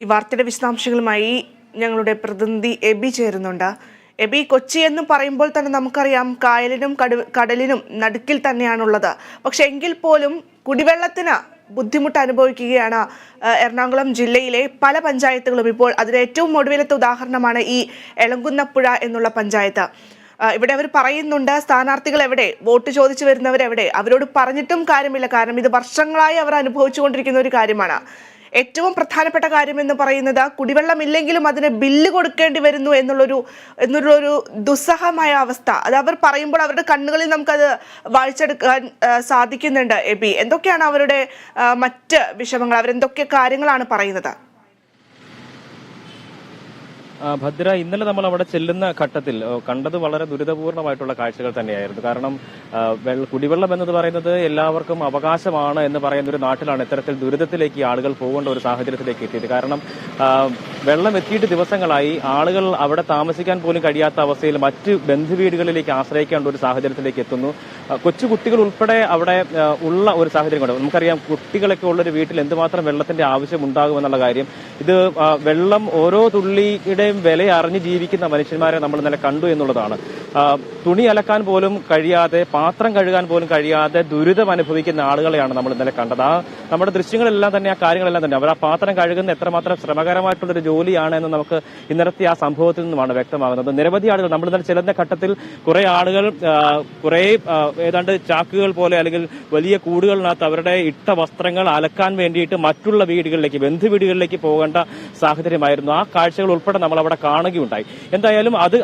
ഈ വാർത്തയുടെ വിശദാംശങ്ങളുമായി ഞങ്ങളുടെ പ്രതിനിധി എബി ചേരുന്നുണ്ട്. എബി കൊച്ചി എന്ന് പറയുമ്പോൾ തന്നെ നമുക്കറിയാം കായലിനും കടു- കടലിനും നടുക്കിൽ തന്നെയാണുള്ളത്. പക്ഷെ എങ്കിൽ പോലും കുടിവെള്ളത്തിന് ബുദ്ധിമുട്ട് അനുഭവിക്കുകയാണ് എറണാകുളം ജില്ലയിലെ പല പഞ്ചായത്തുകളും. ഇപ്പോൾ അതിന് ഏറ്റവും ഒടുവിലത്തെ ഉദാഹരണമാണ് ഈ എളങ്കുന്നപ്പുഴ എന്നുള്ള പഞ്ചായത്ത്. ഇവിടെ അവർ പറയുന്നുണ്ട് സ്ഥാനാർത്ഥികൾ എവിടെ? വോട്ട് ചോദിച്ചു വരുന്നവരെവിടെ? അവരോട് പറഞ്ഞിട്ടും കാര്യമില്ല. കാരണം ഇത് വർഷങ്ങളായി അവർ അനുഭവിച്ചുകൊണ്ടിരിക്കുന്ന ഒരു കാര്യമാണ്. ഏറ്റവും പ്രധാനപ്പെട്ട കാര്യം എന്ന് പറയുന്നത് കുടിവെള്ളമില്ലെങ്കിലും അതിന് ബില്ല് കൊടുക്കേണ്ടി വരുന്നു എന്നുള്ളൊരു എന്നുള്ളൊരു ദുസ്സഹമായ അവസ്ഥ. അത് അവർ പറയുമ്പോൾ അവരുടെ കണ്ണുകളിൽ നമുക്കത് വായിച്ചെടുക്കാൻ സാധിക്കുന്നുണ്ട് എബി എന്തൊക്കെയാണ് അവരുടെ മറ്റ് വിഷമങ്ങൾ? അവരെന്തൊക്കെ കാര്യങ്ങളാണ് പറയുന്നത്? ഭദ്ര ഇന്നലെ നമ്മൾ അവിടെ ചെല്ലുന്ന ഘട്ടത്തിൽ കണ്ടത് വളരെ ദുരിതപൂർണമായിട്ടുള്ള കാഴ്ചകൾ തന്നെയായിരുന്നു. കാരണം കുടിവെള്ളം എന്നത് പറയുന്നത് എല്ലാവർക്കും അവകാശമാണ് എന്ന് പറയുന്ന ഒരു നാട്ടിലാണ് ഇത്തരത്തിൽ ദുരിതത്തിലേക്ക് ആളുകൾ പോകേണ്ട ഒരു സാഹചര്യത്തിലേക്ക് എത്തിയത്. കാരണം വെള്ളം എത്തിയിട്ട് ദിവസങ്ങളായി ആളുകൾ അവിടെ താമസിക്കാൻ പോലും കഴിയാത്ത അവസ്ഥയിൽ മറ്റ് ബന്ധുവീടുകളിലേക്ക് ആശ്രയിക്കേണ്ട ഒരു സാഹചര്യത്തിലേക്ക് എത്തുന്നു. കൊച്ചു കുട്ടികൾ ഉൾപ്പെടെ അവിടെ ഉള്ള ഒരു സാഹചര്യം കൊണ്ട് നമുക്കറിയാം കുട്ടികളൊക്കെ ഉള്ള ഒരു വീട്ടിൽ എന്തുമാത്രം വെള്ളത്തിന്റെ ആവശ്യം ഉണ്ടാകുമെന്നുള്ള കാര്യം. ഇത് വെള്ളം ഓരോ തുള്ളിയുടെയും വില അറിഞ്ഞ് ജീവിക്കുന്ന മനുഷ്യന്മാരെ നമ്മൾ ഇന്നലെ കണ്ടു എന്നുള്ളതാണ്. തുണി അലക്കാൻ പോലും കഴിയാതെ പാത്രം കഴുകാൻ പോലും കഴിയാതെ ദുരിതം അനുഭവിക്കുന്ന ആളുകളെയാണ് നമ്മൾ ഇന്നലെ കണ്ടത്. ആ നമ്മുടെ ദൃശ്യങ്ങളെല്ലാം തന്നെ ആ കാര്യങ്ങളെല്ലാം തന്നെ. അവർ ആ പാത്രം കഴുകുന്ന എത്രമാത്രം ശ്രമകരമായിട്ടുള്ളൊരു ജോലിയാണ് എന്ന് നമുക്ക് ഇന്നലത്തെ ആ സംഭവത്തിൽ നിന്നുമാണ് വ്യക്തമാകുന്നത്. നിരവധി ആളുകൾ നമ്മൾ ഇന്നലെ ചെല്ലുന്ന ഘട്ടത്തിൽ കുറെ ആളുകൾ കുറെ ഏതാണ്ട് ചാക്കുകൾ പോലെ അല്ലെങ്കിൽ വലിയ കൂടുകളിനകത്ത് അവരുടെ ഇട്ട വസ്ത്രങ്ങൾ അലക്കാൻ വേണ്ടിയിട്ട് മറ്റുള്ള വീടുകളിലേക്ക് ബന്ധു വീടുകളിലേക്ക് പോകേണ്ട സാഹചര്യമായിരുന്നു. ആ കാഴ്ചകൾ ഉൾപ്പെടെ നമ്മൾ അവിടെ കാണുകയുണ്ടായി. എന്തായാലും അത്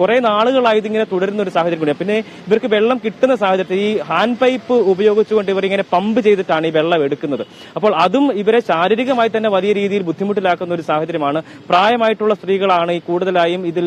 കുറെ നാളുകളായി ഇതിങ്ങനെ തുടരുന്ന ഒരു സാഹചര്യം കൂടിയാണ്. പിന്നെ ഇവർക്ക് വെള്ളം കിട്ടുന്ന സാഹചര്യത്തിൽ ഈ ഹാൻഡ് പൈപ്പ് ഉപയോഗിച്ചുകൊണ്ട് ഇവർ ഇങ്ങനെ പമ്പ് ചെയ്തിട്ടാണ് ഈ വെള്ളം എടുക്കുന്നത്. അപ്പോൾ അതും ഇവരെ ശാരീരികമായി തന്നെ വലിയ രീതിയിൽ ബുദ്ധിമുട്ടിലാക്കുന്ന ഒരു സാഹചര്യമാണ്. പ്രായമായിട്ടുള്ള സ്ത്രീകളാണ് ഈ കൂടുതലായും ഇതിൽ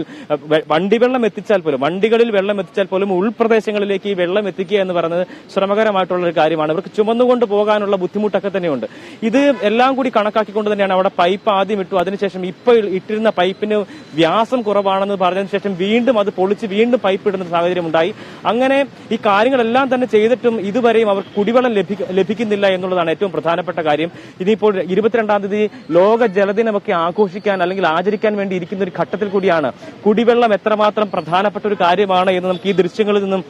വണ്ടി വെള്ളം എത്തിച്ചാൽ പോലും വണ്ടികളിൽ വെള്ളം എത്തിച്ചാൽ പോലും ഉൾപ്രദേശങ്ങളിലേക്ക് ഈ വെള്ളം എത്തിക്കുക എന്ന് പറയുന്നത് ശ്രമകരമായിട്ടുള്ള ഒരു കാര്യമാണ്. ഇവർക്ക് ചുമന്നുകൊണ്ട് പോകാനുള്ള ബുദ്ധിമുട്ടൊക്കെ തന്നെയുണ്ട്. ഇത് എല്ലാം കൂടി കണക്കാക്കിക്കൊണ്ട് തന്നെയാണ് അവിടെ പൈപ്പ് ആദ്യം ഇട്ടു. അതിനുശേഷം ഇപ്പോൾ ഇട്ടിരുന്ന പൈപ്പിന് വ്യാസം കുറവാണെന്ന് പറഞ്ഞതിന് ശേഷം വീണ്ടും അത് പൊളിച്ച് വീണ്ടും പൈപ്പ് ഇടുന്ന സാഹചര്യം ഉണ്ടായി. അങ്ങനെ ഈ കാര്യങ്ങളെല്ലാം തന്നെ ചെയ്തിട്ടും ഇതുവരെയും അവർക്ക് കുടിവെള്ളം ലഭിക്കുന്നില്ല എന്നുള്ളതാണ് ഏറ്റവും പ്രധാനപ്പെട്ട കാര്യം. ഇനിയിപ്പോൾ ഇരുപത്തിരണ്ടാം തീയതി ലോക ജലദിനമൊക്കെ ആഘോഷിക്കാൻ അല്ലെങ്കിൽ ആചരിക്കാൻ വേണ്ടി ഇരിക്കുന്ന ഒരു ഘട്ടത്തിൽ കൂടിയാണ് കുടിവെള്ളം എത്രമാത്രം പ്രധാനപ്പെട്ട ഒരു കാര്യമാണ് എന്ന് നമുക്ക് ഈ ദൃശ്യങ്ങളിൽ നിന്നും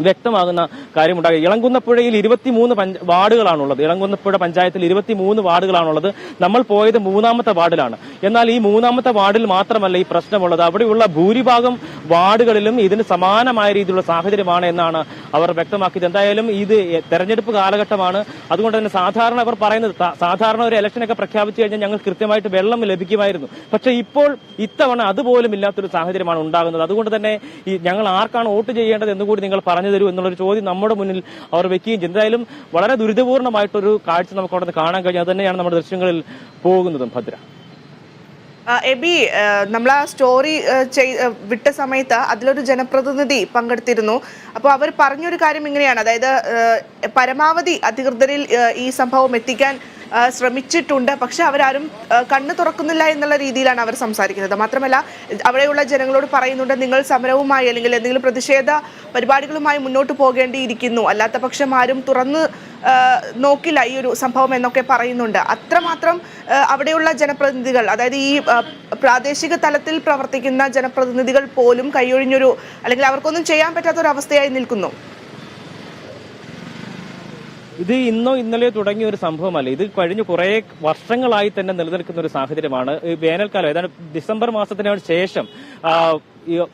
വ്യക്തമാകുന്ന കാര്യമുണ്ടാകും. ഇളങ്കുന്നപ്പുഴയിൽ ഇരുപത്തിമൂന്ന് വാർഡുകളാണുള്ളത്. ഇളങ്കുന്നപ്പുഴ പഞ്ചായത്തിൽ ഇരുപത്തിമൂന്ന് വാർഡുകളാണുള്ളത്. നമ്മൾ പോയത് മൂന്നാമത്തെ വാർഡിലാണ്. എന്നാൽ ഈ മൂന്നാമത്തെ വാർഡിൽ മാത്രമല്ല ഈ പ്രശ്നമുള്ളത്. അവിടെയുള്ള ഭൂരിഭാഗം വാർഡുകളിലും ഇതിന് സമാനമായ രീതിയിലുള്ള സാഹചര്യമാണ് എന്നാണ് അവർ വ്യക്തമാക്കിയത്. എന്തായാലും ഇത് തെരഞ്ഞെടുപ്പ് കാലഘട്ടമാണ്. അതുകൊണ്ട് തന്നെ സാധാരണ അവർ പറയുന്നത് സാധാരണ ഒരു ഇലക്ഷനൊക്കെ പ്രഖ്യാപിച്ചു കഴിഞ്ഞാൽ ഞങ്ങൾ കൃത്യമായിട്ട് വെള്ളം ലഭിക്കുമായിരുന്നു. പക്ഷെ ഇപ്പോൾ ഇത്തവണ അതുപോലും ഇല്ലാത്തൊരു സാഹചര്യമാണ് ഉണ്ടാകുന്നത്. അതുകൊണ്ട് തന്നെ ഞങ്ങൾ ആർക്കാണ് വോട്ട് ചെയ്യേണ്ടത് എന്നുകൂടി നിങ്ങൾ പറഞ്ഞു തരൂ എന്നുള്ളൊരു ചോദ്യം നമ്മുടെ മുന്നിൽ അവർ വെക്കുകയും ചെയ്തു. എന്തായാലും വളരെ ദുരിതപൂർണമായിട്ടൊരു കാഴ്ച നമുക്ക് അവിടെ നിന്ന് കാണാൻ കഴിഞ്ഞു. അത് തന്നെയാണ് നമ്മുടെ ദൃശ്യങ്ങളിൽ പോകുന്നതും ഭദ്ര. എബി നമ്മൾ ആ സ്റ്റോറി വിട്ട സമയത്ത് അതിലൊരു ജനപ്രതിനിധി പങ്കെടുത്തിരുന്നു. അപ്പോൾ അവർ പറഞ്ഞൊരു കാര്യം ഇങ്ങനെയാണ്. അതായത് പരമാവധി അധികൃതരിൽ ഈ സംഭവം എത്തിക്കാൻ ശ്രമിച്ചിട്ടുണ്ട്. പക്ഷെ അവരാരും കണ്ണു തുറക്കുന്നില്ല എന്നുള്ള രീതിയിലാണ് അവർ സംസാരിക്കുന്നത്. മാത്രമല്ല അവിടെയുള്ള ജനങ്ങളോട് പറയുന്നുണ്ട് നിങ്ങൾ സമരവുമായി അല്ലെങ്കിൽ എന്തെങ്കിലും പ്രതിഷേധ പരിപാടികളുമായി മുന്നോട്ട് പോകേണ്ടിയിരിക്കുന്നു. അല്ലാത്ത പക്ഷം ആരും തുറന്ന് നോക്കില്ല ഈ ഒരു സംഭവം എന്നൊക്കെ പറയുന്നുണ്ട്. അത്രമാത്രം അവിടെയുള്ള ജനപ്രതിനിധികൾ അതായത് ഈ പ്രാദേശിക തലത്തിൽ പ്രവർത്തിക്കുന്ന ജനപ്രതിനിധികൾ പോലും കൈയൊഴിഞ്ഞൊരു അല്ലെങ്കിൽ അവർക്കൊന്നും ചെയ്യാൻ പറ്റാത്തൊരവസ്ഥയായി നിൽക്കുന്നു. ഇത് ഇന്നോ ഇന്നലെയോ തുടങ്ങിയ ഒരു സംഭവമല്ല. ഇത് കഴിഞ്ഞ കുറെ വർഷങ്ങളായി തന്നെ നിലനിൽക്കുന്ന ഒരു സാഹചര്യമാണ്. വേനൽക്കാലം ഏതാണ്ട് ഡിസംബർ മാസത്തിന് ശേഷം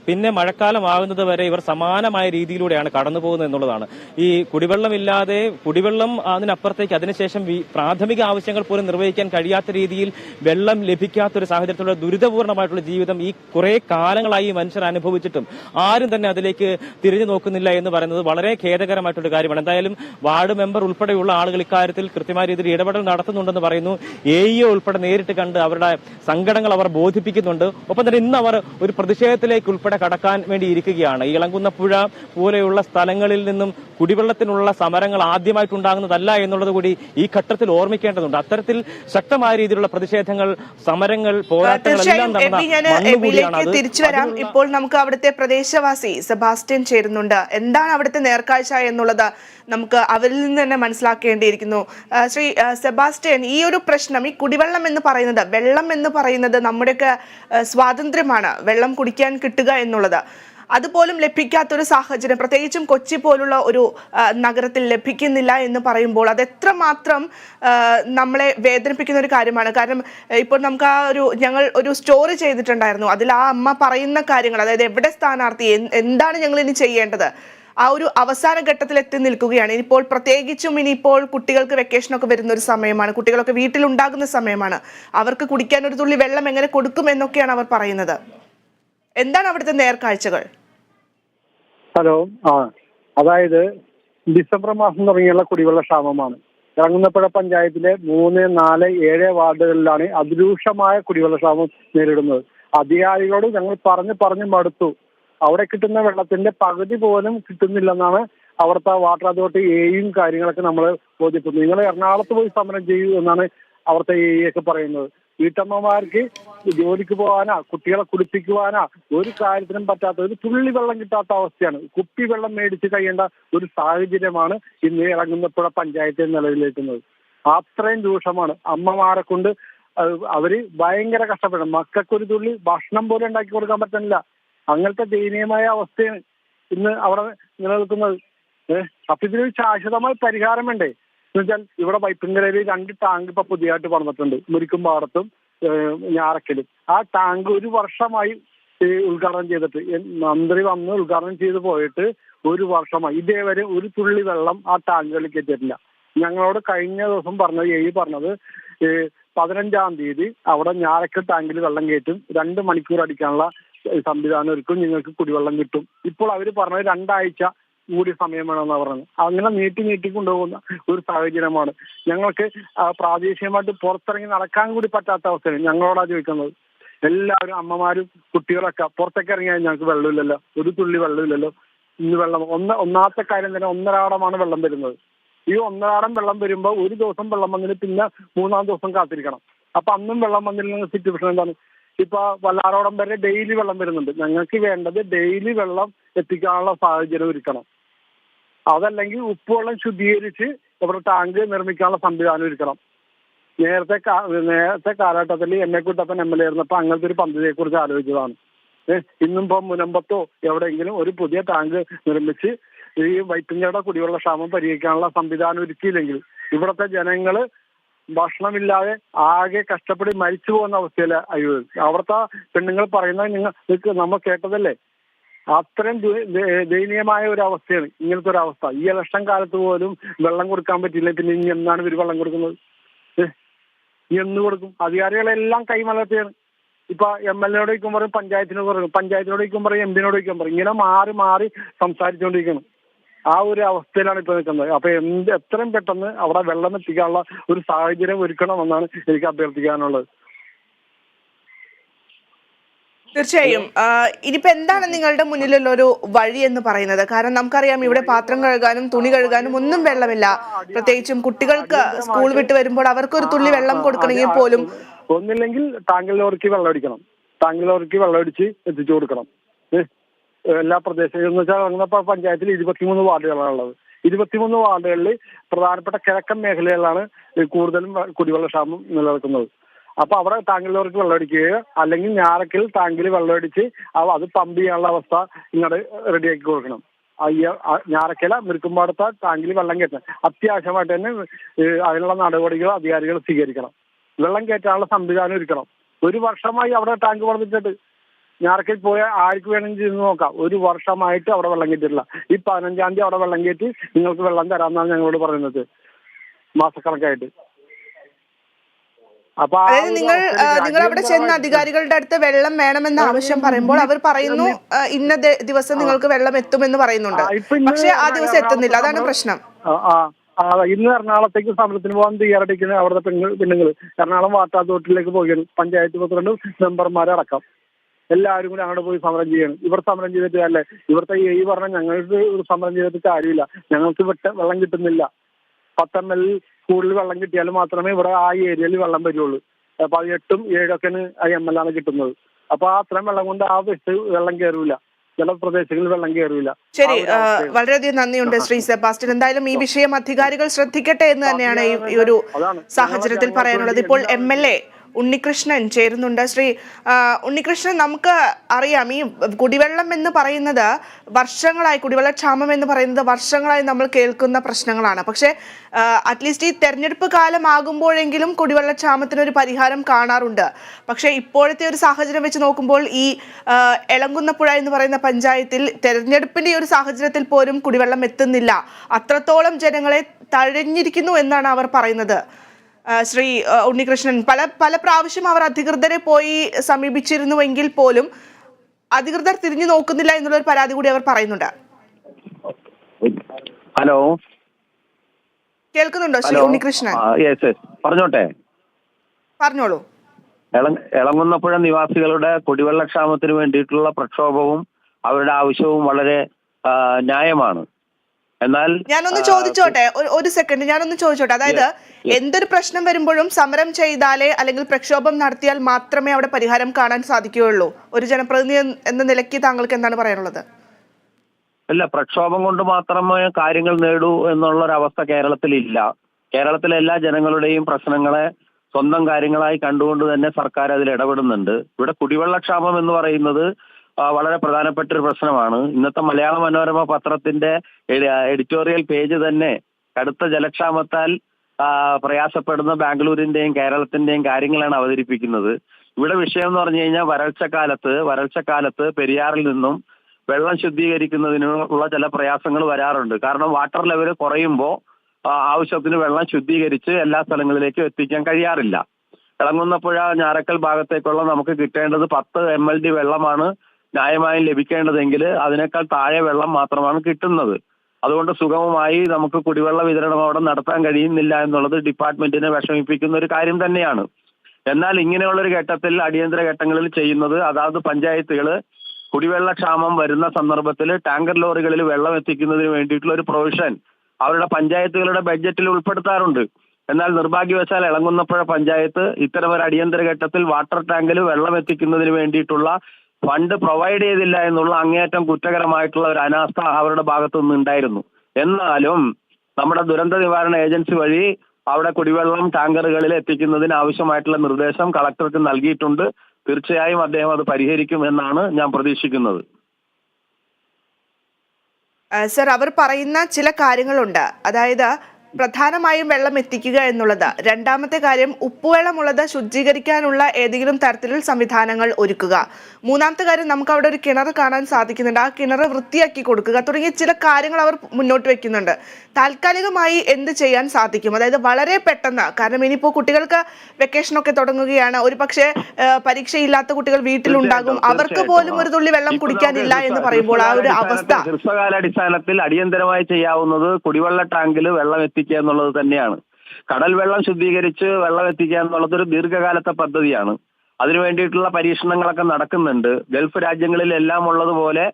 പിന്നെ മഴക്കാലമാകുന്നത് വരെ ഇവർ സമാനമായ രീതിയിലൂടെയാണ് കടന്നു പോകുന്നത് എന്നുള്ളതാണ്. ഈ കുടിവെള്ളമില്ലാതെ കുടിവെള്ളം അതിനപ്പുറത്തേക്ക് അതിനുശേഷം പ്രാഥമിക ആവശ്യങ്ങൾ പോലും നിർവഹിക്കാൻ കഴിയാത്ത രീതിയിൽ വെള്ളം ലഭിക്കാത്ത ഒരു സാഹചര്യത്തിലുള്ള ദുരിതപൂർണമായിട്ടുള്ള ജീവിതം ഈ കുറെ കാലങ്ങളായി മനുഷ്യർ അനുഭവിച്ചിട്ടും ആരും തന്നെ അതിലേക്ക് തിരിഞ്ഞു നോക്കുന്നില്ല എന്ന് പറയുന്നത് വളരെ ഖേദകരമായിട്ടൊരു കാര്യമാണ്. എന്തായാലും വാർഡ് മെമ്പർ ഉൾപ്പെടെയുള്ള ആളുകൾ ഇക്കാര്യത്തിൽ കൃത്യമായ രീതിയിൽ ഇടപെടൽ നടത്തുന്നുണ്ടെന്ന് പറയുന്നു. എ ഉൾപ്പെടെ നേരിട്ട് കണ്ട് അവരുടെ സങ്കടങ്ങൾ അവർ ബോധിപ്പിക്കുന്നുണ്ട്. ഒപ്പം തന്നെ ഇന്ന് അവർ ഒരു പ്രതിഷേധത്തിലേക്ക് അതിലേക്ക് ഉൾപ്പെടെ കടക്കാൻ വേണ്ടി ഇരിക്കുകയാണ്. ഇളങ്കുന്ന പുഴ പോലെയുള്ള സ്ഥലങ്ങളിൽ നിന്നും കുടിവെള്ളത്തിനുള്ള സമരങ്ങൾ ആദ്യമായിട്ടുണ്ടാകുന്നതല്ല എന്നുള്ളത് കൂടി ഈ ഘട്ടത്തിൽ ഓർമ്മിക്കേണ്ടതുണ്ട്. അത്തരത്തിൽ ശക്തമായ രീതിയിലുള്ള പ്രതിഷേധങ്ങൾ സമരങ്ങൾ അത്. തിരിച്ചു വരാം. ഇപ്പോൾ നമുക്ക് അവിടുത്തെ പ്രദേശവാസി സെബാസ്റ്റ്യൻ ചേരുന്നുണ്ട്. എന്താണ് അവിടുത്തെ നേർക്കാഴ്ച എന്നുള്ളത് നമുക്ക് അവരിൽ നിന്ന് തന്നെ മനസ്സിലാക്കേണ്ടിയിരിക്കുന്നു. ശ്രീ സെബാസ്റ്റ്യൻ ഈ ഒരു പ്രശ്നം ഈ കുടിവെള്ളം എന്ന് പറയുന്നത് വെള്ളം എന്ന് പറയുന്നത് നമ്മുടെയൊക്കെ സ്വാതന്ത്ര്യമാണ്. വെള്ളം കുടിക്കാൻ കിട്ടുക എന്നുള്ളത്. അതുപോലും ലഭിക്കാത്തൊരു സാഹചര്യം പ്രത്യേകിച്ചും കൊച്ചി പോലുള്ള ഒരു നഗരത്തിൽ ലഭിക്കുന്നില്ല എന്ന് പറയുമ്പോൾ അത് എത്രമാത്രം നമ്മളെ വേദനിപ്പിക്കുന്ന ഒരു കാര്യമാണ്. കാരണം ഇപ്പോൾ നമുക്ക് ആ ഒരു ഞങ്ങൾ ഒരു സ്റ്റോറി ചെയ്തിട്ടുണ്ടായിരുന്നു. അതിൽ ആ അമ്മ പറയുന്ന കാര്യങ്ങൾ അതായത് എവിടെ സ്ഥാനാർത്ഥി എന്താണ് ഞങ്ങൾ ഇനി ചെയ്യേണ്ടത്? ആ ഒരു അവസാന ഘട്ടത്തിൽ എത്തി നിൽക്കുകയാണ്. ഇനിയിപ്പോൾ പ്രത്യേകിച്ചും ഇനിയിപ്പോൾ കുട്ടികൾക്ക് വെക്കേഷനൊക്കെ വരുന്ന ഒരു സമയമാണ്. കുട്ടികളൊക്കെ വീട്ടിലുണ്ടാകുന്ന സമയമാണ്. അവർക്ക് കുടിക്കാൻ ഒരു തുള്ളി വെള്ളം എങ്ങനെ കൊടുക്കും എന്നൊക്കെയാണ് അവർ പറയുന്നത്. എന്താണ് അവിടുത്തെ നേർക്കാഴ്ചകൾ? ഹലോ ആ അതായത് ഡിസംബർ മാസം തുടങ്ങിയുള്ള കുടിവെള്ള ക്ഷാമമാണ്. ഇറങ്ങുന്നപ്പുഴ പഞ്ചായത്തിലെ മൂന്ന് നാല് ഏഴ് വാർഡുകളിലാണ് അതിരൂക്ഷമായ കുടിവെള്ള ക്ഷാമം നേരിടുന്നത്. അധികാരികളോട് ഞങ്ങൾ പറഞ്ഞ് പറഞ്ഞ് മടുത്തു. അവിടെ കിട്ടുന്ന വെള്ളത്തിന്റെ പകുതി പോലും കിട്ടുന്നില്ലെന്നാണ് അവിടുത്തെ വാട്ടർ അതോറിറ്റി എയും കാര്യങ്ങളൊക്കെ നമ്മൾ ബോധ്യപ്പെടുന്നു നിങ്ങൾ എറണാകുളത്ത് പോയി സമരം ചെയ്യൂ എന്നാണ് അവിടുത്തെ എ ഒക്കെ പറയുന്നത്. വീട്ടമ്മമാർക്ക് ജോലിക്ക് പോകാനാ കുട്ടികളെ കുളിപ്പിക്കുവാനാ ഒരു കാര്യത്തിനും പറ്റാത്ത ഒരു തുള്ളി വെള്ളം കിട്ടാത്ത അവസ്ഥയാണ്. കുപ്പി വെള്ളം മേടിച്ച് കഴിയേണ്ട ഒരു സാഹചര്യമാണ് ഇന്ന് ഇറങ്ങുന്നപ്പുഴ പഞ്ചായത്തിൽ നിലവിലേക്കുന്നത് അത്രയും രൂക്ഷമാണ്. അമ്മമാരെ കൊണ്ട് അവർ ഭയങ്കര കഷ്ടപ്പെടും മക്കൾക്കൊരു തുള്ളി ഭക്ഷണം പോലും ഉണ്ടാക്കി കൊടുക്കാൻ പറ്റുന്നില്ല അങ്ങനത്തെ ദയനീയമായ അവസ്ഥയാണ് ഇന്ന് അവിടെ നിലനിൽക്കുന്നത്. അപ്പൊ ഇതിനൊരു ശാശ്വതമായ പരിഹാരം വേണ്ടേ? എന്നുവെച്ചാൽ ഇവിടെ പൈപ്പിൻകരയിൽ രണ്ട് ടാങ്ക് ഇപ്പൊ പുതിയതായിട്ട് പറഞ്ഞിട്ടുണ്ട് മുരിക്കും പാടത്തും ഞാറക്കലും. ആ ടാങ്ക് ഒരു വർഷമായി ഉദ്ഘാടനം ചെയ്തിട്ട് മന്ത്രി വന്ന് ഉദ്ഘാടനം ചെയ്ത് പോയിട്ട് ഒരു വർഷമായി. ഇതേവരെ ഒരു തുള്ളി വെള്ളം ആ ടാങ്കുകളിൽ എത്തിയിട്ടില്ല ഞങ്ങളോട് കഴിഞ്ഞ ദിവസം പറഞ്ഞത് എഴുതി പറഞ്ഞത് പതിനഞ്ചാം തീയതി അവിടെ ഞാറക്കൽ ടാങ്കിൽ വെള്ളം കയറ്റും. രണ്ട് മണിക്കൂർ അടിക്കാനുള്ള സംവിധാനം ഒരുക്കും. നിങ്ങൾക്ക് കുടിവെള്ളം കിട്ടും. ഇപ്പോൾ അവർ പറഞ്ഞത് രണ്ടാഴ്ച കൂടി സമയം വേണമെന്നാണ് പറഞ്ഞത്. അങ്ങനെ നീട്ടി നീട്ടി കൊണ്ടുപോകുന്ന ഒരു സാഹചര്യമാണ്. ഞങ്ങൾക്ക് പ്രാദേശികമായിട്ട് പുറത്തിറങ്ങി നടക്കാൻ കൂടി പറ്റാത്ത അവസ്ഥയാണ് ഞങ്ങളോടാ ചോദിക്കുന്നത്. എല്ലാവരും അമ്മമാരും കുട്ടികളൊക്കെ പുറത്തേക്ക് ഇറങ്ങിയാൽ ഞങ്ങൾക്ക് വെള്ളമില്ലല്ലോ. ഒരു തുള്ളി വെള്ളമില്ലല്ലോ. ഇന്ന് വെള്ളം ഒന്ന് ഒന്നാമത്തെ കാര്യം തന്നെ ഒന്നരാടമാണ് വെള്ളം വരുന്നത്. ഈ ഒന്നരാടം വെള്ളം വരുമ്പോൾ ഒരു ദിവസം വെള്ളം വന്നിട്ട് പിന്നെ മൂന്നാം ദിവസം കാത്തിരിക്കണം. അപ്പൊ അന്നും വെള്ളം വന്നില്ലെങ്കിൽ സിറ്റുവേഷൻ എന്താണ്? ഇപ്പൊ വല്ലാറോടം വരെ ഡെയിലി വെള്ളം വരുന്നുണ്ട്. ഞങ്ങൾക്ക് വേണ്ടത് ഡെയിലി വെള്ളം എത്തിക്കാനുള്ള സാഹചര്യം ഒരുക്കണം. അതല്ലെങ്കിൽ ഉപ്പുവെള്ളം ശുദ്ധീകരിച്ച് ഇവിടെ ടാങ്ക് നിർമ്മിക്കാനുള്ള സംവിധാനം ഒരുക്കണം. നേരത്തെ നേരത്തെ കാലഘട്ടത്തിൽ എന്നെ കുട്ടപ്പൻ എം എൽ എ ആയിരുന്നപ്പോ അങ്ങനത്തെ ഒരു പദ്ധതിയെ കുറിച്ച് ആലോചിച്ചതാണ്. ഇന്നും ഇപ്പം മുനമ്പത്തോ എവിടെയെങ്കിലും ഒരു പുതിയ ടാങ്ക് നിർമ്മിച്ച് ഈ വൈപ്പിങ്ങയുടെ കുടിവെള്ള ക്ഷാമം പരിഹരിക്കാനുള്ള സംവിധാനം ഒരുക്കിയില്ലെങ്കിൽ ഇവിടുത്തെ ജനങ്ങൾ ഭക്ഷണമില്ലാതെ ആകെ കഷ്ടപ്പെട്ട് മരിച്ചു പോകുന്ന അവസ്ഥയിൽ അയ്യോ അവിടുത്തെ പെണ്ണുങ്ങൾ പറയുന്നത് നിങ്ങൾ നമ്മൾ കേട്ടതല്ലേ? അത്രയും ദയനീയമായ ഒരു അവസ്ഥയാണ് ഇങ്ങനത്തെ ഒരു അവസ്ഥ. ഈ ഇലക്ഷൻ കാലത്ത് പോലും വെള്ളം കൊടുക്കാൻ പറ്റില്ല. പിന്നെ ഇനി എന്നാണ് ഇവർ വെള്ളം കൊടുക്കുന്നത്? എന്ന് കൊടുക്കും? അധികാരികളെല്ലാം കൈമലത്തെയാണ് ഇപ്പൊ എം എൽ വയ്ക്കുമ്പോൾ പറയും പഞ്ചായത്തിനോട് പറയും പഞ്ചായത്തിനോട് വയ്ക്കുമ്പോൾ പറയും എം പിനോട് വയ്ക്കുമ്പോൾ പറയും. ഇങ്ങനെ മാറി മാറി സംസാരിച്ചുകൊണ്ടിരിക്കണം ആ ഒരു അവസ്ഥയിലാണ് ഇപ്പൊ നിൽക്കുന്നത്. അപ്പൊ എന്ത് എത്രയും പെട്ടെന്ന് അവിടെ വെള്ളം എത്തിക്കാനുള്ള ഒരു സാഹചര്യം ഒരുക്കണമെന്നാണ് എനിക്ക് അഭ്യർത്ഥിക്കാനുള്ളത്. തീർച്ചയായും. ഇനിയിപ്പോ എന്താണ് നിങ്ങളുടെ മുന്നിലുള്ള ഒരു വഴി എന്ന് പറയുന്നത്? കാരണം നമുക്കറിയാം ഇവിടെ പാത്രം കഴുകാനും തുണി കഴുകാനും ഒന്നും വെള്ളമില്ല. പ്രത്യേകിച്ചും കുട്ടികൾക്ക് സ്കൂൾ വിട്ട് വരുമ്പോൾ അവർക്ക് ഒരു തുള്ളി വെള്ളം കൊടുക്കണമെങ്കിൽ പോലും ഒന്നില്ലെങ്കിൽ ടാങ്കിൽ ലോറിക്ക് വെള്ളം അടിക്കണം. ടാങ്കിൽ ലോറിക്ക് വെള്ളം അടിച്ച് എത്തിച്ചു കൊടുക്കണം? എല്ലാ പ്രദേശങ്ങളും എന്ന് വെച്ചാൽ അങ്ങനപ്പ പഞ്ചായത്തിൽ ഇരുപത്തിമൂന്ന് വാർഡുകളാണ് ഉള്ളത്. ഇരുപത്തിമൂന്ന് വാർഡുകളിൽ പ്രധാനപ്പെട്ട കിഴക്കൻ മേഖലകളിലാണ് കൂടുതലും കുടിവെള്ള ക്ഷാമം നിലനിൽക്കുന്നത്. അപ്പൊ അവിടെ ടാങ്കിൽ വെള്ളമടിക്കുകയോ അല്ലെങ്കിൽ ഞാറക്കിൽ ടാങ്കിൽ വെള്ളം അടിച്ച് അവ- അത് പമ്പ് ചെയ്യാനുള്ള അവസ്ഥ ഇങ്ങോട്ട് റെഡിയാക്കി കൊടുക്കണം. ഞാറക്കല മിരുക്കുമ്പാടത്ത ടാങ്കിൽ വെള്ളം കയറ്റണം. അത്യാവശ്യമായിട്ട് തന്നെ അതിനുള്ള നടപടികൾ അധികാരികൾ സ്വീകരിക്കണം. വെള്ളം കയറ്റാനുള്ള സംവിധാനം ഒരുക്കണം. ഒരു വർഷമായി അവിടെ ടാങ്ക് പണിതിട്ടുണ്ട്. ഞാറക്കൽ പോയ ആർക്ക് വേണമെങ്കിൽ ചെന്ന് നോക്കാം. ഒരു വർഷമായിട്ട് അവിടെ വെള്ളം കയറ്റിയിട്ടില്ല. ഈ പതിനഞ്ചാം തീയതി അവിടെ വെള്ളം കയറ്റി നിങ്ങൾക്ക് വെള്ളം തരാമെന്നാണ് ഞങ്ങളോട് പറയുന്നത്. മാസക്കണക്കായിട്ട്. അതായത് നിങ്ങൾ നിങ്ങൾ അവിടെ ചെന്ന് അധികാരികളുടെ അടുത്ത് വെള്ളം വേണമെന്ന ആവശ്യം പറയുമ്പോൾ അവർ പറയുന്നു ഇന്ന ദിവസം നിങ്ങൾക്ക് വെള്ളം എത്തുമെന്ന് പറയുന്നുണ്ട്. പക്ഷെ ആ ദിവസം എത്തുന്നില്ല. അതാണ് പ്രശ്നം. ഇന്ന് എറണാകുളത്തേക്ക് സമരത്തിന് പോകാൻ തയ്യാറെടുക്കുന്ന അവിടുത്തെ പെണ്ണുങ്ങൾ. എറണാകുളം വാട്ടർ അതോറിറ്റിയിലേക്ക് പോവുകയാണ് പഞ്ചായത്ത് മെമ്പർമാരും മെമ്പർമാരടക്കം. എല്ലാവരും കൂടി അങ്ങോട്ട് പോയി സമരം ചെയ്യണം. ഇവർ സമരം ചെയ്തിട്ട് അല്ലേ? ഇവിടുത്തെ ഈ പറഞ്ഞ ഞങ്ങൾക്ക് സമരം ചെയ്തിട്ട് കാര്യമില്ല. ഞങ്ങൾക്ക് ഇവിടെ വെള്ളം കിട്ടുന്നില്ല. പത്ത് എം എൽ കൂടുതൽ വെള്ളം കിട്ടിയാൽ മാത്രമേ ഇവിടെ ആ ഏരിയയിൽ വെള്ളം വരുള്ളൂ. അഹ് പതിനെട്ടും ഏഴൊക്കെയാണ് ആ എം എൽ ആണ് കിട്ടുന്നത്. അപ്പൊ ആ അത്രയും വെള്ളം കൊണ്ട് ആ ബസ് വെള്ളം കയറൂല. ചില പ്രദേശങ്ങളിൽ വെള്ളം കയറൂല. ശരി. വളരെയധികം നന്ദിയുണ്ട് ശ്രീ സെബാസ്റ്റ്യൻ. എന്തായാലും ഈ വിഷയം അധികാരികൾ ശ്രദ്ധിക്കട്ടെ എന്ന് തന്നെയാണ് ഈ ഒരു. സാഹചര്യത്തിൽ പറയാനുള്ളത്. ഇപ്പോൾ എം എൽ എ ഉണ്ണികൃഷ്ണൻ ചേരുന്നുണ്ട്. ശ്രീ ഉണ്ണികൃഷ്ണൻ നമുക്ക് അറിയാം ഈ കുടിവെള്ളം എന്ന് പറയുന്നത് വർഷങ്ങളായി കുടിവെള്ളക്ഷാമം എന്ന് പറയുന്നത് വർഷങ്ങളായി നമ്മൾ കേൾക്കുന്ന പ്രശ്നങ്ങളാണ്. പക്ഷേ അറ്റ്ലീസ്റ്റ് ഈ തെരഞ്ഞെടുപ്പ് കാലമാകുമ്പോഴെങ്കിലും കുടിവെള്ളക്ഷാമത്തിന് ഒരു പരിഹാരം കാണാറുണ്ട്. പക്ഷേ ഇപ്പോഴത്തെ ഒരു സാഹചര്യം വെച്ച് നോക്കുമ്പോൾ ഈ എളങ്കുന്നപ്പുഴ എന്ന് പറയുന്ന പഞ്ചായത്തിൽ തെരഞ്ഞെടുപ്പിന്റെ ഒരു സാഹചര്യത്തിൽ പോലും കുടിവെള്ളം എത്തുന്നില്ല. അത്രത്തോളം ജനങ്ങളെ തഴഞ്ഞിരിക്കുന്നു എന്നാണ് അവർ പറയുന്നത്. ശ്രീ ഉണ്ണികൃഷ്ണൻ. പല പല പ്രാവശ്യം അവർ അധികൃതരെ പോയി സമീപിച്ചിരുന്നുവെങ്കിൽ പോലും അധികൃതർ തിരിഞ്ഞു നോക്കുന്നില്ല എന്നുള്ള ഒരു പരാതി കൂടി അവർ പറയുന്നുണ്ട്. ഹലോ? കേൾക്കുന്നുണ്ടോ ശ്രീ ഉണ്ണികൃഷ്ണൻ? പറഞ്ഞോട്ടെ? പറഞ്ഞോളൂ. ഇളങ്ങുന്നപ്പുഴ നിവാസികളുടെ കുടിവെള്ളക്ഷാമത്തിന് വേണ്ടിയിട്ടുള്ള പ്രക്ഷോഭവും അവരുടെ ആവശ്യവും വളരെ ന്യായമാണ്. എന്നാൽ ഞാനൊന്ന് ചോദിച്ചോട്ടെ? ഒരു- സെക്കൻഡ് ഞാനൊന്ന് ചോദിച്ചോട്ടെ? അതായത് എന്തൊരു പ്രശ്നം വരുമ്പോഴും സമരം ചെയ്താലേ അല്ലെങ്കിൽ പ്രക്ഷോഭം നടത്തിയാൽ മാത്രമേ അവിടെ പരിഹാരം കാണാൻ സാധിക്കുകയുള്ളൂ. ഒരു ജനപ്രതിനിധി എന്ന- നിലയ്ക്ക് താങ്കൾക്ക് എന്താണ് പറയാനുള്ളത്? അല്ല പ്രക്ഷോഭം കൊണ്ട് മാത്രമേ കാര്യങ്ങൾ നേടൂ എന്നുള്ള ഒരു അവസ്ഥ കേരളത്തിലില്ല. കേരളത്തിലെ എല്ലാ ജനങ്ങളുടെയും പ്രശ്നങ്ങളെ സ്വന്തം കാര്യങ്ങളായി കണ്ടുകൊണ്ട് തന്നെ സർക്കാർ അതിൽ ഇടപെടുന്നുണ്ട്. ഇവിടെ കുടിവെള്ളക്ഷാമം എന്ന് പറയുന്നത് വളരെ പ്രധാനപ്പെട്ട ഒരു പ്രശ്നമാണ്. ഇന്നത്തെ മലയാള മനോരമ പത്രത്തിന്റെ എഡിറ്റോറിയൽ പേജ് തന്നെ കടുത്ത ജലക്ഷാമത്താൽ പ്രയാസപ്പെടുന്ന ബാംഗ്ലൂരിന്റെയും കേരളത്തിന്റെയും കാര്യങ്ങളാണ് അവതരിപ്പിക്കുന്നത്. ഇവിടെ വിഷയം എന്ന് പറഞ്ഞു കഴിഞ്ഞാൽ വരൾച്ചക്കാലത്ത് വരൾച്ചക്കാലത്ത് പെരിയാറിൽ നിന്നും വെള്ളം ശുദ്ധീകരിക്കുന്നതിനുള്ള ചില പ്രയാസങ്ങൾ വരാറുണ്ട്. കാരണം വാട്ടർ ലെവൽ കുറയുമ്പോൾ ആവശ്യത്തിന് വെള്ളം ശുദ്ധീകരിച്ച് എല്ലാ സ്ഥലങ്ങളിലേക്കും എത്തിക്കാൻ കഴിയാറില്ല. ഇളങ്ങുന്നപ്പുഴ ഞാറക്കൽ ഭാഗത്തേക്കുള്ള നമുക്ക് കിട്ടേണ്ടത് പത്ത് എം എൽ ഡി വെള്ളമാണ്. ന്യായമായും ലഭിക്കേണ്ടതെങ്കിൽ അതിനേക്കാൾ താഴെ വെള്ളം മാത്രമാണ് കിട്ടുന്നത്. അതുകൊണ്ട് സുഗമമായി നമുക്ക് കുടിവെള്ള വിതരണം അവിടെ നടത്താൻ കഴിയുന്നില്ല എന്നുള്ളത് ഡിപ്പാർട്ട്മെന്റിനെ വിഷമിപ്പിക്കുന്ന ഒരു കാര്യം തന്നെയാണ്. എന്നാൽ ഇങ്ങനെയുള്ള ഒരു ഘട്ടത്തിൽ അടിയന്തര ഘട്ടങ്ങളിൽ ചെയ്യുന്നത് അതാത് പഞ്ചായത്തുകൾ കുടിവെള്ള ക്ഷാമം വരുന്ന സന്ദർഭത്തിൽ ടാങ്കർ ലോറികളിൽ വെള്ളം എത്തിക്കുന്നതിന് വേണ്ടിയിട്ടുള്ള ഒരു പ്രൊവിഷൻ അവരുടെ പഞ്ചായത്തുകളുടെ ബഡ്ജറ്റിൽ ഉൾപ്പെടുത്താറുണ്ട്. എന്നാൽ നിർഭാഗ്യവശാൽ ഇളങ്ങുന്നപ്പോഴ പഞ്ചായത്ത് ഇത്തരം ഒരു അടിയന്തര ഘട്ടത്തിൽ വാട്ടർ ടാങ്കിൽ വെള്ളം എത്തിക്കുന്നതിന് വേണ്ടിയിട്ടുള്ള ഫണ്ട് പ്രൊവൈഡ് ചെയ്തില്ല എന്നുള്ള അങ്ങേയറ്റം കുറ്റകരമായിട്ടുള്ള ഒരു അനാസ്ഥ അവരുടെ ഭാഗത്തു നിന്നുണ്ടായിരുന്നു എന്നാലും നമ്മുടെ ദുരന്ത നിവാരണ ഏജൻസി വഴി അവിടെ കുടിവെള്ളം ടാങ്കറുകളിൽ എത്തിക്കുന്നതിന് ആവശ്യമായിട്ടുള്ള നിർദ്ദേശം കളക്ടർക്ക് നൽകിയിട്ടുണ്ട്. തീർച്ചയായും അദ്ദേഹം അത് പരിഹരിക്കും എന്നാണ് ഞാൻ പ്രതീക്ഷിക്കുന്നത്. സർ അവർ പറയുന്ന ചില കാര്യങ്ങളുണ്ട്. അതായത് പ്രധാനമായും വെള്ളം എത്തിക്കുക എന്നുള്ളത്. രണ്ടാമത്തെ കാര്യം ഉപ്പുവെള്ളമുള്ളത് ശുദ്ധീകരിക്കാനുള്ള ഏതെങ്കിലും തരത്തിലുള്ള സംവിധാനങ്ങൾ ഒരുക്കുക. മൂന്നാമത്തെ കാര്യം നമുക്ക് അവിടെ ഒരു കിണർ കാണാൻ സാധിക്കുന്നുണ്ട്. ആ കിണർ വൃത്തിയാക്കി കൊടുക്കുക തുടങ്ങിയ ചില കാര്യങ്ങൾ അവർ മുന്നോട്ട് വെക്കുന്നുണ്ട്. താൽക്കാലികമായി എന്ത് ചെയ്യാൻ സാധിക്കും? അതായത് വളരെ പെട്ടെന്ന് കാരണം ഇനിയിപ്പോൾ കുട്ടികൾക്ക് വെക്കേഷനൊക്കെ തുടങ്ങുകയാണ്. ഒരു പക്ഷേ പരീക്ഷയില്ലാത്ത കുട്ടികൾ വീട്ടിലുണ്ടാകും. അവർക്ക് പോലും ഒരു തുള്ളി വെള്ളം കുടിക്കാനില്ല എന്ന് പറയുമ്പോൾ ആ ഒരു അവസ്ഥ. ഹ്രസ്വകാലാടിസ്ഥാനത്തിൽ അടിയന്തരമായി ചെയ്യാവുന്നത് കുടിവെള്ള ടാങ്കിൽ വെള്ളം എത്തിക്കുക എന്നുള്ളത് തന്നെയാണ്. കടൽ വെള്ളം ശുദ്ധീകരിച്ച് വെള്ളം എത്തിക്കുക എന്നുള്ളത് ഒരു ദീർഘകാലത്തെ പദ്ധതിയാണ്. അതിനു വേണ്ടിയിട്ടുള്ള പരീക്ഷണങ്ങളൊക്കെ നടക്കുന്നുണ്ട്. ഗൾഫ് രാജ്യങ്ങളിലെല്ലാം ഉള്ളതുപോലെ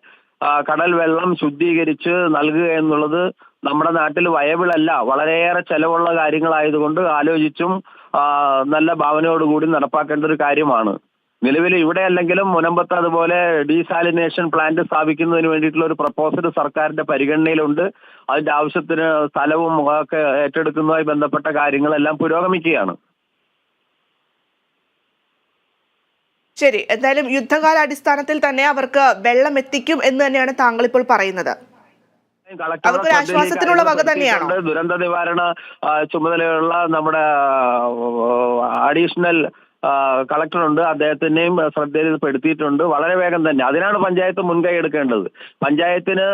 കടൽ വെള്ളം ശുദ്ധീകരിച്ച് നൽകുക എന്നുള്ളത് നമ്മുടെ നാട്ടിൽ വയബിൾ വയബിളല്ല വളരെയേറെ ചെലവുള്ള കാര്യങ്ങളായതുകൊണ്ട് ആലോചിച്ചും നല്ല ഭാവനയോടുകൂടി നടപ്പാക്കേണ്ട ഒരു കാര്യമാണ്. നിലവിൽ ഇവിടെ അല്ലെങ്കിലും മുനമ്പത്ത് അതുപോലെ ഡീസാലിനേഷൻ പ്ലാന്റ് സ്ഥാപിക്കുന്നതിന് വേണ്ടിയിട്ടുള്ള ഒരു പ്രപ്പോസൽ സർക്കാരിന്റെ പരിഗണനയിലുണ്ട്. അതിന്റെ ആവശ്യത്തിന് സ്ഥലവും ഒക്കെ ഏറ്റെടുക്കുന്നതുമായി ബന്ധപ്പെട്ട കാര്യങ്ങളെല്ലാം പുരോഗമിക്കുകയാണ്. ശരി എന്തായാലും യുദ്ധകാലാടിസ്ഥാനത്തിൽ തന്നെ അവർക്ക് വെള്ളം എത്തിക്കും എന്ന് തന്നെയാണ് താങ്കൾ ഇപ്പോൾ പറയുന്നത് ആശ്വാസത്തിനുള്ള വക തന്നെയാണ്? ദുരന്ത നിവാരണ ചുമതലയുള്ള നമ്മുടെ അഡീഷണൽ കളക്ടറുണ്ട്. അദ്ദേഹത്തിനെയും ശ്രദ്ധയിൽ ഇത് പെടുത്തിയിട്ടുണ്ട് വളരെ വേഗം തന്നെ. അതിനാണ് പഞ്ചായത്ത് മുൻകൈ എടുക്കേണ്ടത്. പഞ്ചായത്തിന്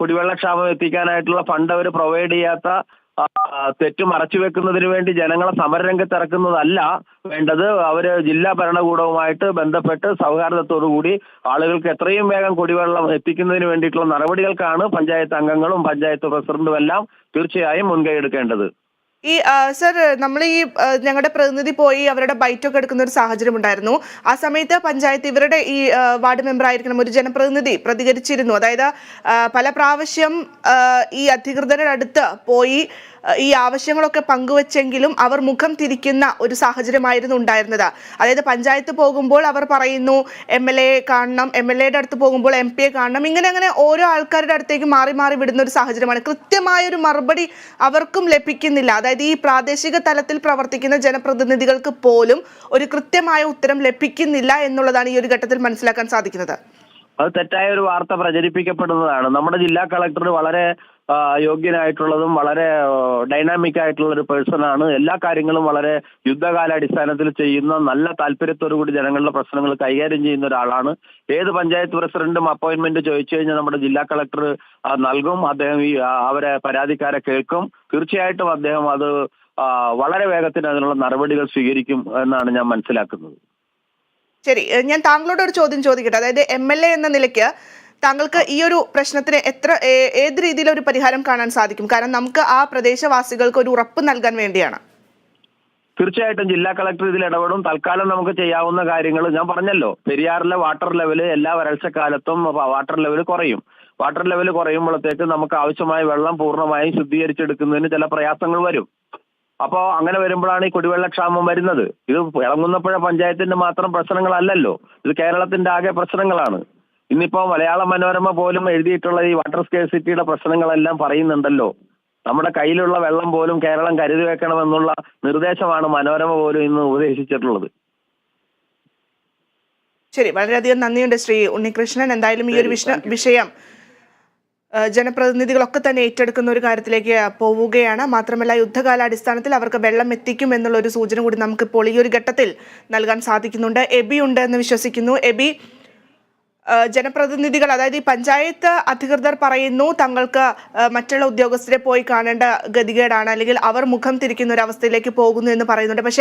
കുടിവെള്ളക്ഷാമം എത്തിക്കാനായിട്ടുള്ള ഫണ്ട് അവർ പ്രൊവൈഡ് ചെയ്യാത്ത തെറ്റ് മറച്ചു വെക്കുന്നതിന് വേണ്ടി ജനങ്ങളെ സമരരംഗത്ത് ഇറക്കുന്നതല്ല വേണ്ടത്. അവർ ജില്ലാ ഭരണകൂടവുമായിട്ട് ബന്ധപ്പെട്ട് സൗഹാർദ്ദത്തോടു കൂടി ആളുകൾക്ക് എത്രയും വേഗം കുടിവെള്ളം എത്തിക്കുന്നതിന് വേണ്ടിയിട്ടുള്ള നടപടികൾക്കാണ് പഞ്ചായത്ത് അംഗങ്ങളും പഞ്ചായത്ത് പ്രസിഡന്റും എല്ലാം തീർച്ചയായും മുൻകൈ എടുക്കേണ്ടത്. ഈ സർ നമ്മൾ ഈ ഞങ്ങളുടെ പ്രതിനിധി പോയി അവരുടെ ബൈറ്റൊക്കെ എടുക്കുന്ന ഒരു സാഹചര്യം ഉണ്ടായിരുന്നു ആ സമയത്ത് പഞ്ചായത്ത് ഇവരുടെ ഈ വാർഡ് മെമ്പർ ആയിരിക്കണം ഒരു ജനപ്രതിനിധി പ്രതികരിച്ചിരുന്നു. അതായത് പല പ്രാവശ്യം ഈ അധികൃതരുടെ അടുത്ത് പോയി ഈ ആവശ്യങ്ങളൊക്കെ പങ്കുവച്ചെങ്കിലും അവർ മുഖം തിരിക്കുന്ന ഒരു സാഹചര്യമായിരുന്നു ഉണ്ടായിരുന്നത്. അതായത് പഞ്ചായത്ത് പോകുമ്പോൾ അവർ പറയുന്നു എം എൽ എ കാണണം എം എൽ എയുടെ അടുത്ത് പോകുമ്പോൾ എം പിയെ കാണണം. ഇങ്ങനെ അങ്ങനെ ഓരോ ആൾക്കാരുടെ അടുത്തേക്ക് മാറി മാറി വിടുന്ന ഒരു സാഹചര്യമാണ്. കൃത്യമായ ഒരു മറുപടി അവർക്കും ലഭിക്കുന്നില്ല. അതായത് ഈ പ്രാദേശിക തലത്തിൽ പ്രവർത്തിക്കുന്ന ജനപ്രതിനിധികൾക്ക് പോലും ഒരു കൃത്യമായ ഉത്തരം ലഭിക്കുന്നില്ല എന്നുള്ളതാണ് ഈ ഒരു ഘട്ടത്തിൽ മനസ്സിലാക്കാൻ സാധിക്കുന്നത്. അത് തെറ്റായ ഒരു വാർത്ത പ്രചരിപ്പിക്കപ്പെടുന്നതാണ്. നമ്മുടെ ജില്ലാ കളക്ടർ വളരെ യോഗ്യനായിട്ടുള്ളതും വളരെ ഡൈനാമിക് ആയിട്ടുള്ള ഒരു പേഴ്സൺ ആണ്. എല്ലാ കാര്യങ്ങളും വളരെ യുദ്ധകാലാടിസ്ഥാനത്തിൽ ചെയ്യുന്ന നല്ല താല്പര്യത്തോടു കൂടി ജനങ്ങളുടെ പ്രശ്നങ്ങൾ കൈകാര്യം ചെയ്യുന്ന ഒരാളാണ്. ഏത് പഞ്ചായത്ത് പ്രസിഡന്റും അപ്പോയിന്റ്മെന്റ് ചോദിച്ചു കഴിഞ്ഞാൽ നമ്മുടെ ജില്ലാ കളക്ടർ നൽകും. അദ്ദേഹം ഈ അവരെ പരാതിക്കാരെ കേൾക്കും. തീർച്ചയായിട്ടും അദ്ദേഹം അത് വളരെ വേഗത്തിൽ അതിനുള്ള നടപടികൾ സ്വീകരിക്കും എന്നാണ് ഞാൻ മനസ്സിലാക്കുന്നത്. ശരി ഞാൻ താങ്കളോട് ഒരു ചോദ്യം ചോദിക്കട്ടെ. അതായത് എം എൽ എ എന്ന നിലയ്ക്ക് താങ്കൾക്ക് ഈ ഒരു പ്രശ്നത്തിന് എത്ര ഏത് രീതിയിൽ ഒരു പരിഹാരം കാണാൻ സാധിക്കും? കാരണം നമുക്ക് ആ പ്രദേശവാസികൾക്ക് ഒരു ഉറപ്പ് നൽകാൻ വേണ്ടിയാണ്. തീർച്ചയായിട്ടും ജില്ലാ കളക്ടർ ഇതിൽ ഇടപെടും. തൽക്കാലം നമുക്ക് ചെയ്യാവുന്ന കാര്യങ്ങൾ ഞാൻ പറഞ്ഞല്ലോ. പെരിയാറിലെ വാട്ടർ ലെവൽ എല്ലാ വരൾച്ചക്കാലത്തും വാട്ടർ ലെവൽ കുറയും. വാട്ടർ ലെവൽ കുറയുമ്പോഴത്തേക്ക് നമുക്ക് ആവശ്യമായ വെള്ളം പൂർണമായും ശുദ്ധീകരിച്ചെടുക്കുന്നതിന് ചില പ്രയാസങ്ങൾ വരും. അപ്പോ അങ്ങനെ വരുമ്പോഴാണ് ഈ കുടിവെള്ളക്ഷാമം വരുന്നത്. ഇത് ഇളങ്ങുന്നപ്പുഴ പഞ്ചായത്തിന്റെ മാത്രം പ്രശ്നങ്ങളല്ലല്ലോ. ഇത് കേരളത്തിന്റെ ആകെ പ്രശ്നങ്ങളാണ്. ഇന്നിപ്പോ മലയാള മനോരമ പോലും എഴുതിയിട്ടുള്ള ഈ വാട്ടർ സ്കേഴ്സിറ്റിയുടെ പ്രശ്നങ്ങളെല്ലാം പറയുന്നുണ്ടല്ലോ. നമ്മുടെ കയ്യിലുള്ള വെള്ളം പോലും കേരളം കരുതി വെക്കണമെന്നുള്ള നിർദ്ദേശമാണ് മനോരമ പോലും ഇന്ന് ഉപദേശിച്ചിട്ടുള്ളത്. ശരി വളരെയധികം നന്ദിയുണ്ട് ശ്രീ ഉണ്ണികൃഷ്ണൻ. എന്തായാലും ഈ ഒരു വിഷയം ജനപ്രതിനിധികളൊക്കെ തന്നെ ഏറ്റെടുക്കുന്ന ഒരു കാര്യത്തിലേക്ക് പോവുകയാണ്. മാത്രമല്ല യുദ്ധകാലാടിസ്ഥാനത്തിൽ അവർക്ക് വെള്ളം എത്തിക്കും എന്നുള്ള ഒരു സൂചന കൂടി നമുക്ക് ഇപ്പോൾ ഈ ഒരു ഘട്ടത്തിൽ നൽകാൻ സാധിക്കുന്നുണ്ട്. എബി ഉണ്ട് എന്ന് വിശ്വസിക്കുന്നു. എബി ജനപ്രതിനിധികൾ അതായത് ഈ പഞ്ചായത്ത് അധികൃതർ പറയുന്നു തങ്ങൾക്ക് മറ്റുള്ള ഉദ്യോഗസ്ഥരെ പോയി കാണേണ്ട ഗതികേടാണ് അല്ലെങ്കിൽ അവർ മുഖം തിരിക്കുന്ന ഒരു അവസ്ഥയിലേക്ക് പോകുന്നു എന്ന് പറയുന്നുണ്ട്. പക്ഷേ